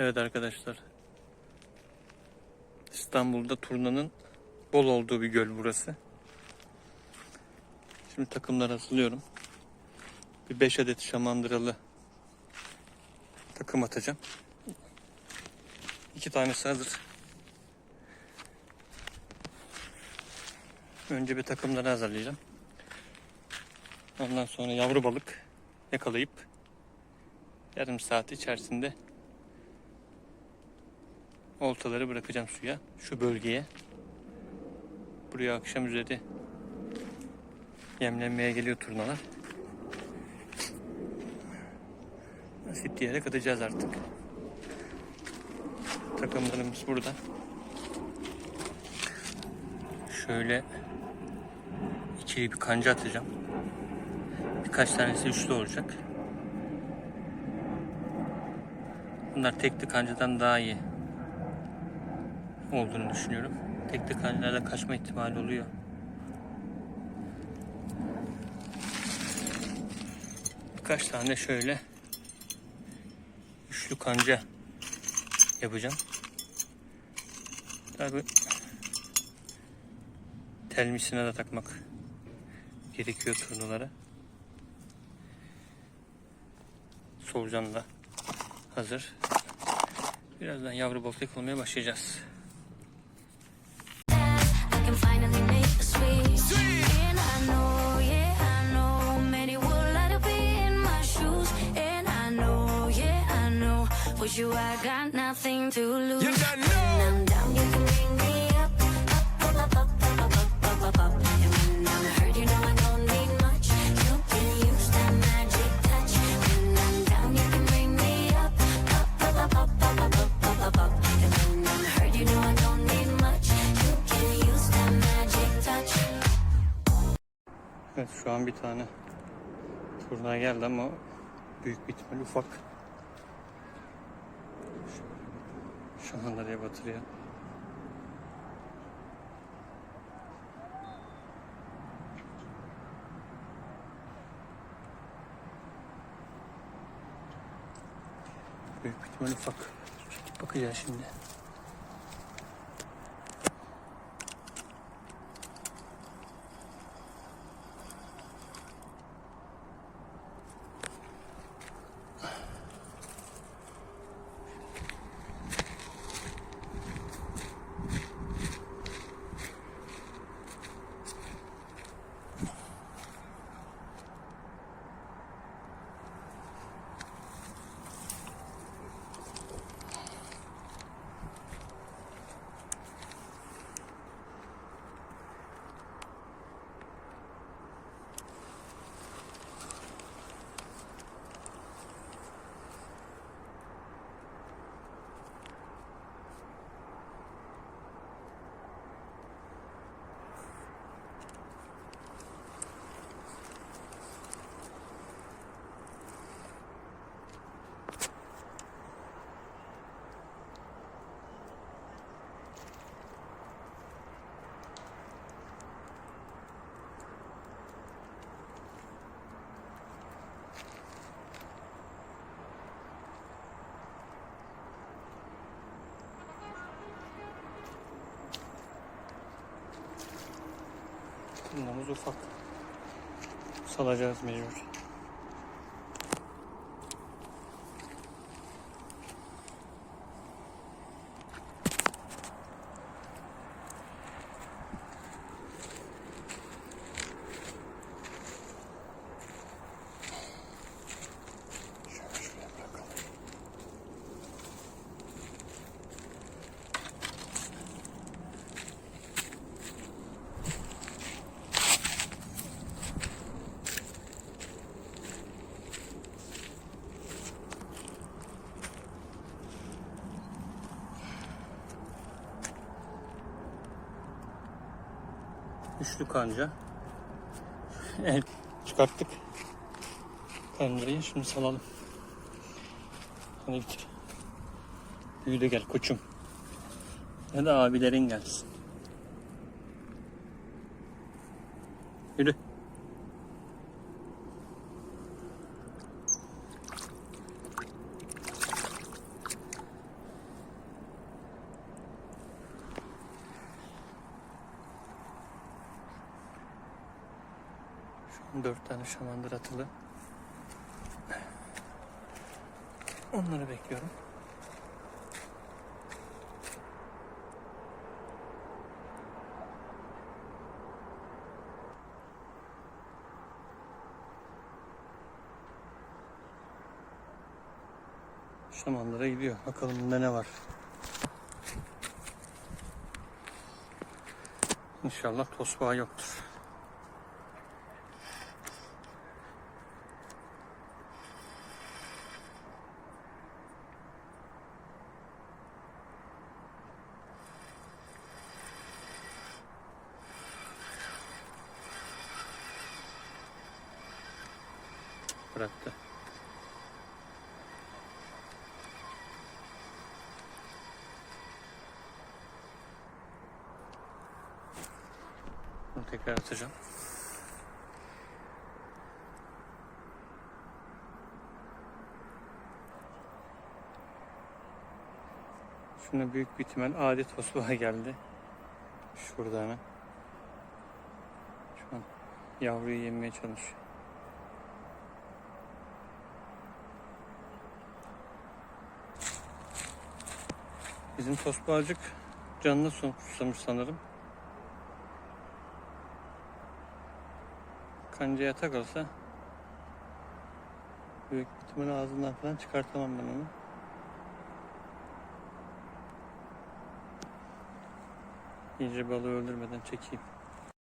Evet arkadaşlar. İstanbul'da turnanın bol olduğu bir göl burası. Şimdi takımlar hazırlıyorum. Bir 5 adet şamandıralı takım atacağım. İki tanesi hazır. Önce bir takımları hazırlayacağım. Ondan sonra yavru balık yakalayıp yarım saat içerisinde oltaları bırakacağım suya. Şu bölgeye. Buraya akşam üzeri yemlenmeye geliyor turnalar. Nasip diyerek atacağız artık. Takımlarımız burada. Şöyle ikili bir kanca atacağım. Birkaç tanesi üçlü olacak. Bunlar tekli kancadan daha iyi olduğunu düşünüyorum. Tekli kancalarda kaçma ihtimali oluyor. Birkaç tane şöyle üçlü kanca yapacağım. Tabi telmisine de takmak gerekiyor turnulara. Solucan da hazır. Birazdan yavru balık yakalamaya başlayacağız. Know, with you I got nothing to lose. You don't know. When I'm down, you can bring me up, up, up, up, up, up, up, up, up, up. And when I'm hurt, you know I don't need much. You can use that magic touch. When I'm down, you can bring me up, up, up, up, up, up, up, up, up, up, up. And when I'm hurt, you know I don't need much. You can use that magic touch. Evet şu an bir tane turna geldi ama büyük bir ihtimal ufak. Şu an nereye batırıyor? Büyük bir ihtimal ufak. Bakacağız şimdi. Turnamız ufak. Salacağız mecbur. Üçlü kanca. El çıkarttık. Kancayı şimdi salalım. Hadi bitir. Büyü de gel koçum. Ya da abilerin gelsin. Yürü. Dört tane şamandır atılı. Onları bekliyorum. Şamandıra gidiyor. Bakalım bunda ne var. İnşallah tosbağa yoktur. Bıraktı. Bunu tekrar atacağım. Şuna büyük bir ihtimal adet tosbağa geldi. Şurada hemen. Şu an yavruyu yemeye çalışıyor. Bizim tosbağacık canına son susamış sanırım. Kancaya takılsa büyük ihtimal ağzından falan çıkartamam ben onu. İyice balığı öldürmeden çekeyim.